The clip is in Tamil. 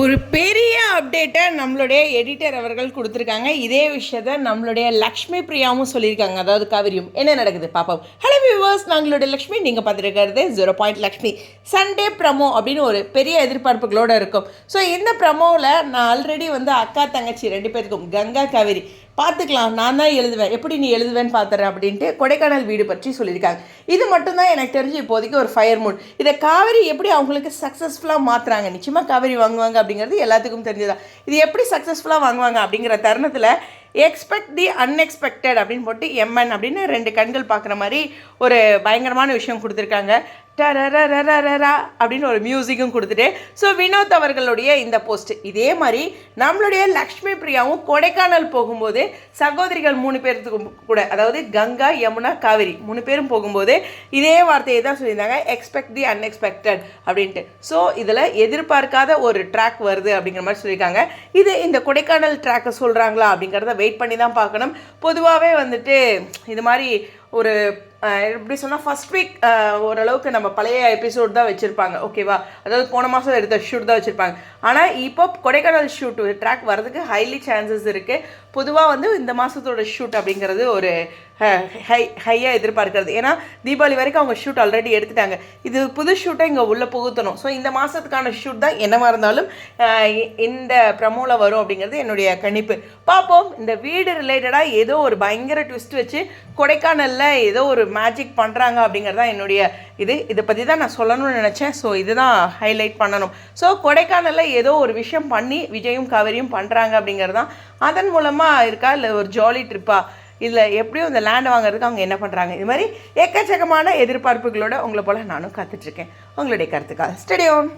ஒரு பெரிய அப்டேட்டை நம்மளுடைய எடிட்டர் அவர்கள் கொடுத்துருக்காங்க. இதே விஷயத்த நம்மளுடைய லக்ஷ்மி பிரியாவும் சொல்லியிருக்காங்க. அதாவது காவிரியும். என்ன நடக்குது? பாப்போம் ஹலோ வியூவர்ஸ் நாங்களுடைய லக்ஷ்மி. நீங்கள் பார்த்துருக்கிறது zero point Lakshmi Sunday promo அப்படின்னு ஒரு பெரிய எதிர்பார்ப்புகளோடு இருக்கும். ஸோ இந்த ப்ரமோவில் நான் ஆல்ரெடி வந்து அக்கா தங்கச்சி ரெண்டு பேருக்கும் கங்கா காவிரி பார்த்துக்கலாம். நான் தான் எழுதுவேன். எப்படி நீ எழுதுவேன்னு பார்த்துறேன் அப்படின்ட்டு கொடைக்கானல் வீடு பற்றி சொல்லியிருக்காங்க. இது மட்டும்தான் எனக்கு தெரிஞ்சு இப்போதைக்கு ஒரு ஃபயர் மூட் இதை காவிரி எப்படி அவங்களுக்கு சக்ஸஸ்ஃபுல்லாக மாற்றுறாங்க நிச்சயமாக காவிரி வாங்குவாங்க அப்படிங்கிறது எல்லாத்துக்கும் தெரிஞ்சதா? இது எப்படி சக்ஸஸ்ஃபுல்லாக வாங்குவாங்க அப்படிங்கிற தருணத்தில் எக்ஸ்பெக்ட் தி அன்எக்ஸ்பெக்டட் அப்படின்னு போட்டு எம்என் அப்படின்னு ரெண்டு கண்கள் பார்க்குற மாதிரி ஒரு பயங்கரமான விஷயம் கொடுத்துருக்காங்க. டரரரரரா அப்படின்னு ஒரு மியூசிக்கும் கொடுத்துட்டு ஸோ வினோத் அவர்களுடைய இந்த போஸ்ட் இதே மாதிரி நம்மளுடைய லக்ஷ்மி பிரியாவும் கொடைக்கானல் போகும்போது சகோதரிகள் மூணு பேர்த்துக்கும் கூட அதாவது கங்கா யமுனா காவிரி மூணு பேரும் போகும்போது இதே வார்த்தையை தான் சொல்லியிருந்தாங்க எக்ஸ்பெக்ட் தி அன்எக்ஸ்பெக்டட் அப்படின்ட்டு. ஸோ இதில் எதிர்பார்க்காத ஒரு ட்ராக் வருது அப்படிங்கிற மாதிரி சொல்லியிருக்காங்க. இது இந்த கொடைக்கானல் ட்ராக்கை சொல்கிறாங்களா அப்படிங்கிறத வெயிட் பண்ணி தான் பார்க்கணும். பொதுவாகவே வந்துட்டு இது மாதிரி ஒரு எப்படி சொன்னால் ஃபஸ்ட் வீக் ஓரளவுக்கு நம்ம பழைய எபிசோட் தான் வச்சுருப்பாங்க. ஓகேவா அதாவது போன மாதம் எடுத்த ஷூட் தான் வச்சுருப்பாங்க. ஆனால் இப்போ கொடைக்கானல் ஷூட் ட்ராக் வரதுக்கு ஹைலி சான்சஸ் இருக்குது பொதுவாக வந்து இந்த மாதத்தோட ஷூட் அப்படிங்கிறது ஒரு ஹை ஹையாக எதிர்பார்க்கறது. ஏன்னா தீபாவளி வரைக்கும் அவங்க ஷூட் ஆல்ரெடி எடுத்துட்டாங்க. இது புது ஷூட்டை இங்கே உள்ளே புகுத்தணும். ஸோ இந்த மாதத்துக்கான ஷூட் தான் என்னவாக இருந்தாலும் இந்த ப்ரமோவில் வரும் அப்படிங்கிறது என்னுடைய கணிப்பு. பார்ப்போம். இந்த வீடு ரிலேட்டடாக ஏதோ ஒரு பயங்கர ட்விஸ்ட் வச்சு கொடைக்கானலில் ஏதோ ஒரு மேஜிக் பண்ணுறாங்க அப்படிங்கிறது தான் என்னுடைய இது. இதை பற்றி தான் நான் சொல்லணும்னு நினச்சேன். ஸோ இதுதான் ஹைலைட் பண்ணணும். ஸோ கொடைக்கானலில் ஏதோ ஒரு விஷயம் பண்ணி விஜயும் காவேரியும் பண்ணுறாங்க அப்படிங்கிறது தான். அதன் மூலமாக இருக்கா? இல்லை ஒரு ஜாலி ட்ரிப்பாக இல்லை எப்படியும் இந்த லேண்ட் வாங்குறதுக்கு அவங்க என்ன பண்ணுறாங்க இது மாதிரி எக்கச்சக்கமான எதிர்பார்ப்புகளோட உங்களை போல் நானும் காத்துட்ருக்கேன் உங்களுடைய கருத்துக்காக ஸ்டடியோன்